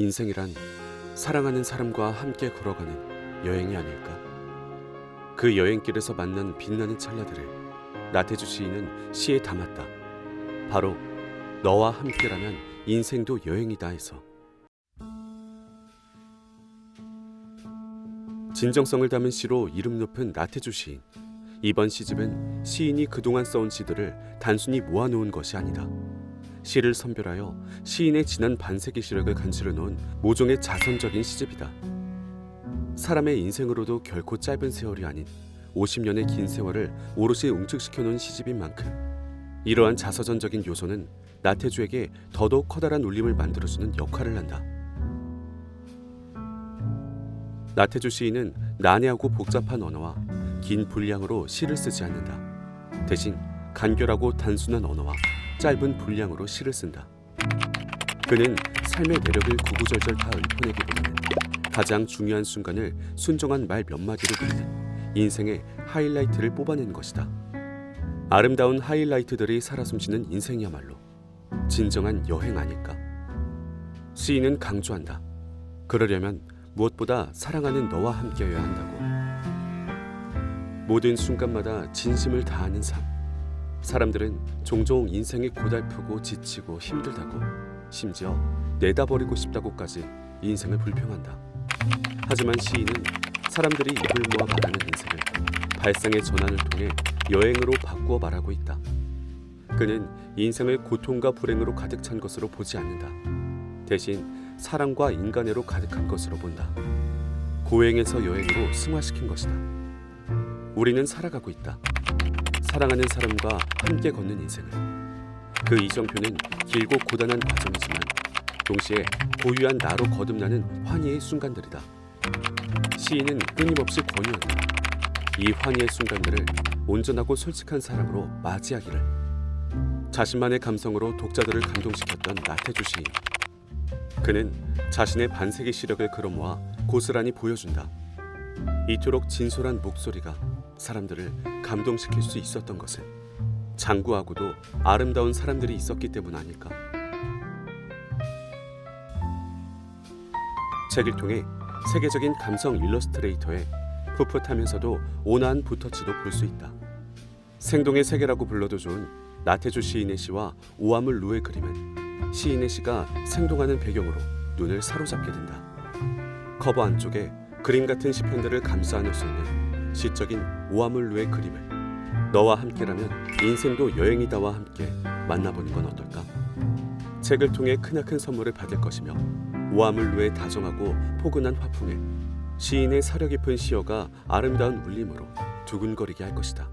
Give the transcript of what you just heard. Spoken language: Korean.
인생이란 사랑하는 사람과 함께 걸어가는 여행이 아닐까? 그 여행길에서 만난 빛나는 찰나들을 나태주 시인은 시에 담았다. 바로 너와 함께라면 인생도 여행이다 해서. 진정성을 담은 시로 이름 높은 나태주 시인. 이번 시집은 시인이 그동안 써온 시들을 단순히 모아놓은 것이 아니다. 시를 선별하여 시인의 지난 반세기 시력을 간직해 놓은 모종의 자선적인 시집이다. 사람의 인생으로도 결코 짧은 세월이 아닌 50년의 긴 세월을 오롯이 응축시켜 놓은 시집인 만큼 이러한 자서전적인 요소는 나태주에게 더더욱 커다란 울림을 만들어주는 역할을 한다. 나태주 시인은 난해하고 복잡한 언어와 긴 분량으로 시를 쓰지 않는다. 대신 간결하고 단순한 언어와 짧은 분량으로 시를 쓴다. 그는 삶의 내력을 구구절절 다 읊어내기보다는 가장 중요한 순간을 순정한 말 몇 마디로 그리는 인생의 하이라이트를 뽑아낸 것이다. 아름다운 하이라이트들이 살아 숨쉬는 인생이야말로 진정한 여행 아닐까. 시인은 강조한다. 그러려면 무엇보다 사랑하는 너와 함께여야 한다고. 모든 순간마다 진심을 다하는 삶. 사람들은 종종 인생이 고달프고 지치고 힘들다고 심지어 내다버리고 싶다고까지 인생을 불평한다. 하지만 시인은 사람들이 입을 모아 말하는 인생을 발상의 전환을 통해 여행으로 바꾸어 말하고 있다. 그는 인생을 고통과 불행으로 가득 찬 것으로 보지 않는다. 대신 사랑과 인간애로 가득한 것으로 본다. 고행에서 여행으로 승화시킨 것이다. 우리는 살아가고 있다. 사랑하는 사람과 함께 걷는 인생을. 그 이정표는 길고 고단한 과정이지만 동시에 고유한 나로 거듭나는 환희의 순간들이다. 시인은 끊임없이 권유한다. 이 환희의 순간들을 온전하고 솔직한 사랑으로 맞이하기를. 자신만의 감성으로 독자들을 감동시켰던 나태주 시인. 그는 자신의 반세기 시력을 끌어모아 고스란히 보여준다. 이토록 진솔한 목소리가 사람들을 감동시킬 수 있었던 것은 장구하고도 아름다운 사람들이 있었기 때문 아닐까. 책을 통해 세계적인 감성 일러스트레이터의 풋풋하면서도 온화한 붓터치도 볼 수 있다. 생동의 세계라고 불러도 좋은 나태주 시인의 시와 오아물 루의 그림은 시인의 시가 생동하는 배경으로 눈을 사로잡게 된다. 커버 안쪽에 그림 같은 시편들을 감싸 안을 수 있는 시적인 오아물 루의 그림을 너와 함께라면 인생도 여행이다와 함께 만나보는 건 어떨까? 책을 통해 크나큰 선물을 받을 것이며 오아물 루의 다정하고 포근한 화풍에 시인의 사려 깊은 시어가 아름다운 울림으로 두근거리게 할 것이다.